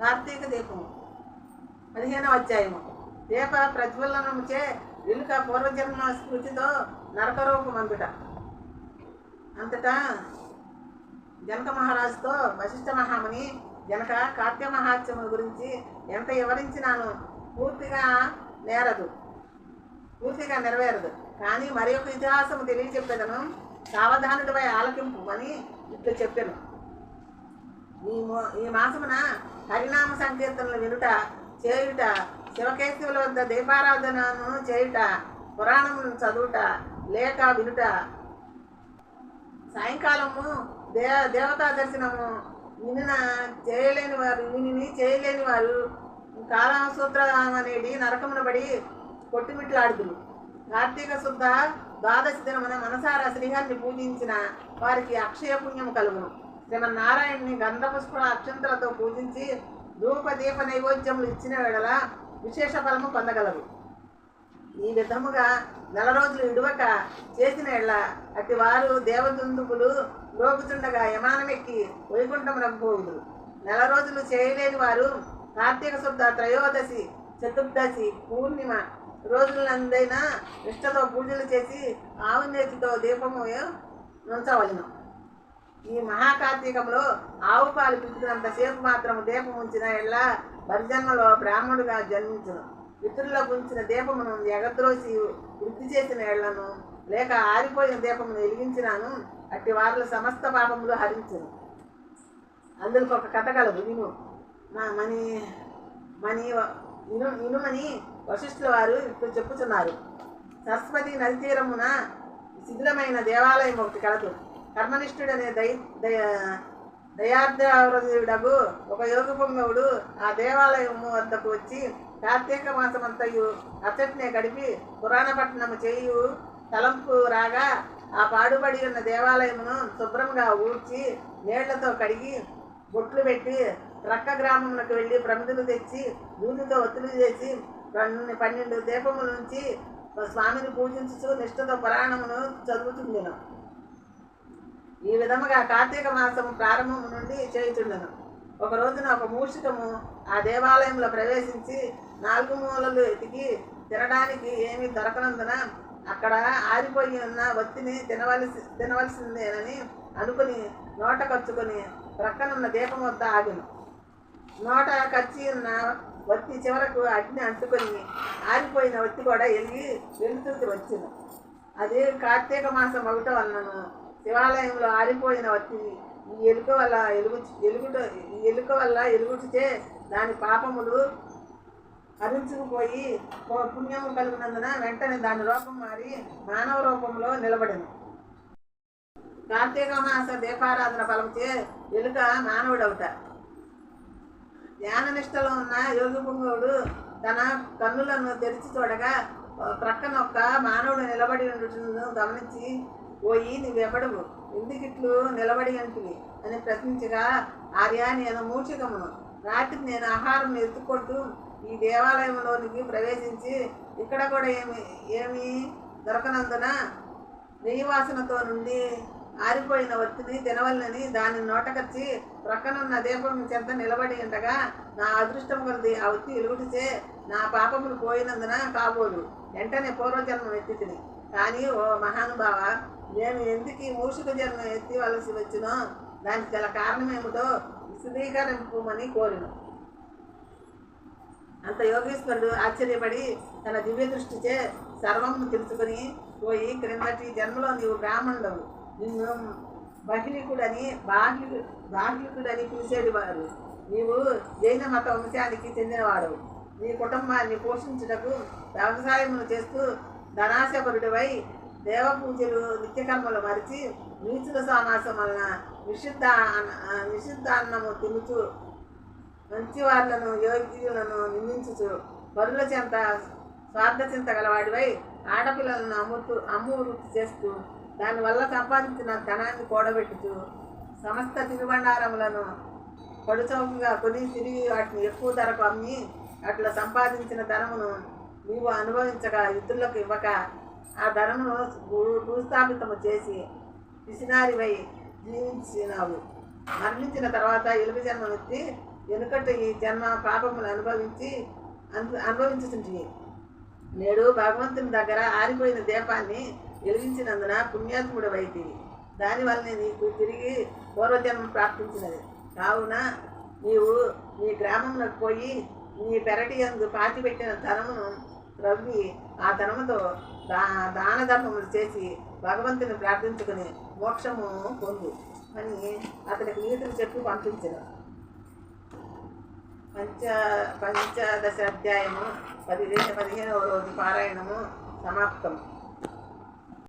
కార్తీక దీపము. పదిహేనవ అధ్యాయము. దీప ప్రజ్వలనముచే వెనుక పూర్వజన్మ స్మృతితో నరకరూపం అందుట అంతటా జనక మహారాజుతో వశిష్ఠ మహాముని జనక కార్తీక మహాత్మ్యము గురించి ఎంత వివరించినాను పూర్తిగా నేరదు. పూర్తిగా నెరవేరదు. కానీ మరి ఒక ఇతిహాసము తెలియచెప్పేదను. సావధానుడిపై ఆలకింపు అని ఇట్లు చెప్పాను. ఈ మో- ఈ మాసమున హరినామ సంకీర్తనలు వినుట చేయుట శివకేశవుల వద్ద దీపారాధనను చేయుట పురాణములను చదువుట లేక వినుట. సాయంకాలము దే దేవతా దర్శనము వినిన చేయలేని వారు విని చేయలేని వారు కాలసూత్రం అనేది నరకమున పడి కొట్టుమిట్లాడుదురు. కార్తీక శుద్ధ ద్వాదశి దినమున మనసారా శ్రీహరిని పూజించిన వారికి అక్షయ పుణ్యము కలుగును. శ్రీమన్నారాయణని గంధపుష్ప అక్షంతలతో పూజించి ధూప దీప నైవేద్యములు ఇచ్చిన వేళ విశేష ఫలము పొందగలరు ఈ విధముగా నెల రోజులు ఇడువక చేసిన ఎళ్ళ అట్టి వారు దేవదుందుకులు లోపుచుండగా యమానమెక్కి వైకుంఠం పోవుదు నెల రోజులు చేయలేని వారు కార్తీక శుద్ధ త్రయోదశి చతుర్దశి పూర్ణిమ రోజులందైనా నిష్టతో పూజలు చేసి ఆవు నేతితో దీపము ఉంచవలను ఈ మహాకార్తీకంలో ఆవు పాలు పితికినంతసేపు మాత్రం దీపం ఉంచిన ఎళ్ళ పరిజన్మలో బ్రాహ్మణుడుగా జన్మించును. పితృల్లో ఉంచిన దీపమును ఎగద్రోసి వృద్ధి చేసిన ఎళ్ళను లేక ఆరిపోయిన దీపమును వెలిగించినాను. అట్టి వారిలో సమస్త పాపములు హరించును. అందులో ఒక కథ కలదు. విను. మా మని మని ఇను ఇనుమని వశిష్ఠుల వారు ఇప్పుడు చెప్పుచున్నారు. సరస్వతి నది తీరమున శిథిలమైన దేవాలయం ఒకటి కలదు. కర్మనిష్ఠుడనే దై దయ దయార్ద్రవరుడగు ఒక యోగపుంగవుడు ఆ దేవాలయము వద్దకు వచ్చి కార్తీక మాసమంతయు అచ్చట్నే గడిపి పురాణపట్నము చేయు తలంపు రాగా ఆ పాడుబడి ఉన్న దేవాలయమును శుభ్రంగా ఊడ్చి నీళ్ళతో కడిగి బొట్లు పెట్టి రక్క గ్రామములకు వెళ్ళి ప్రమిదలు తెచ్చి దూదితో ఒత్తిడి చేసి పన్నెండు పన్నెండు దీపముల నుంచి స్వామిని పూజించుచు నిష్ఠతో పురాణమును చదువుతుండెను. ఈ విధముగా కార్తీక మాసము ప్రారంభం నుండి చేయుచుండను. ఒక రోజున ఒక మూషికము ఆ దేవాలయంలో ప్రవేశించి నాలుగు మూలలు ఎతికి తినడానికి ఏమీ దొరకనందున అక్కడ ఆరిపోయి ఉన్న వత్తిని తినవలసి తినవలసిందేనని అనుకుని నోట ఖర్చుకొని ప్రక్కనున్న దీపం వద్ద ఆగిను. నోట కచ్చి ఉన్న వత్తి చివరకు అగ్ని అంటుకొని ఆరిపోయిన వత్తి కూడా ఎలిగి వెలుతురికి వచ్చింది. అది కార్తీక మాసం ఒకటో వలనను శివాలయంలో ఆరిపోయిన వత్తి ఈ ఎలుక వల్ల ఎలుగు ఎలుగుట ఈ ఎలుక వల్ల ఎలుగుటిచే దాని పాపములు హరించుకుపోయి పు- పుణ్యము కలిగినందున వెంటనే దాని రూపం మారి మానవ రూపంలో నిలబడింది కార్తీక మాస దీపారాధన ఫలంచే ఎలుక మానవుడవుట. ధ్యాన నిష్టలో ఉన్న యోగి పుంగవుడు తన కన్నులను తెరిచి చూడగా ప్రక్కన ఒక్క మానవుడు నిలబడి ఉండటం గమనించి పోయి నువ్వెవడవు? ఎందుకిట్లు నిలబడి అంటివి అని ప్రశ్నించగా ఆర్య నేను మూషికమును రాత్రి నేను ఆహారం ఎత్తుకుంటూ ఈ దేవాలయంలోనికి ప్రవేశించి ఇక్కడ కూడా ఏమి ఏమి దొరకనందున నెయ్యి వాసనతో నుండి ఆరిపోయిన ఒత్తిని తినవల్లని దాని నోటకచ్చి ప్రక్కనున్న దీపం చెంత నిలబడి ఉండగా నా అదృష్టం కొలది ఆ ఒత్తి వెలుగుటిచే నా పాపములు పోయినందున కాబోలు. వెంటనే పూర్వజన్మ ఎత్తి కానీ ఓ మహానుభావ నేను ఎందుకు ఈ మూషిక జన్మ ఎత్తివలసి వచ్చినో? దానికి గల కారణమేమిటో విశదీకరింపమని కోరిన. అంత యోగేశ్వరుడు ఆశ్చర్యపడి తన దివ్య దృష్టిచే సర్వము తెలుసుకొని పోయి క్రిందటి జన్మలో నీవు బ్రాహ్మణుడవు. నిన్ను బహిలికుడని బాహ్లి బాహ్లికుడని పిలిచేటివారు నీవు జైన మత వంశానికి చెందినవాడు నీ కుటుంబాన్ని పోషించుటకు వ్యవసాయమును చేస్తూ ధనాశపరుడివై దేవ పూజలు నిత్యకర్మలు మరిచి నీచుల సమాసం వలన నిషిద్ధ అన్న- నిషిద్ధాన్నము తినుచు మంచివాళ్ళను యోగ్యులను నిందించుచు బరుల చెంత స్వార్థ చింత గలవాడివై ఆడపిల్లలను అమ్ముతూ అమ్ము వృత్తి చేస్తూ దానివల్ల సంపాదించిన ధనాన్ని కూడబెట్టుచు సమస్త తినుబండారములను పడుచౌకగా కొని తిరిగి వాటిని ఎక్కువ ధరకు అమ్మి అట్లా సంపాదించిన ధనమును నీవు అనుభవించగా ఇతరులకు ఇవ్వక ఆ ధనమును భూ- భూస్థాపితము చేసి విసినారివై జీవించినావు. మరణించిన తర్వాత ఎలుగు జన్మనెత్తి వెనుకట ఈ జన్మ పాపములు అనుభవించి అను అనుభవించుతుంటివి నేడు భగవంతుని దగ్గర ఆరిపోయిన దీపాన్ని వెలిగించినందున పుణ్యాత్ముడు వైతివి దానివల్లనే నీకు తిరిగి పూర్వజన్మ ప్రాప్తించినది. కావున నీవు నీ గ్రామంలోకి పోయి నీ పెరటి యందు పాతిపెట్టిన ధనమును రవ్వి ఆ ధనముతో దా దాన ధర్మములు చేసి భగవంతుని ప్రార్థించుకుని మోక్షము పొందు. అని అతనికి నీతులు చెప్పి పంపించిన పంచ పంచదశ అధ్యాయము పదిహేను పదిహేనవ రోజు పారాయణము సమాప్తం.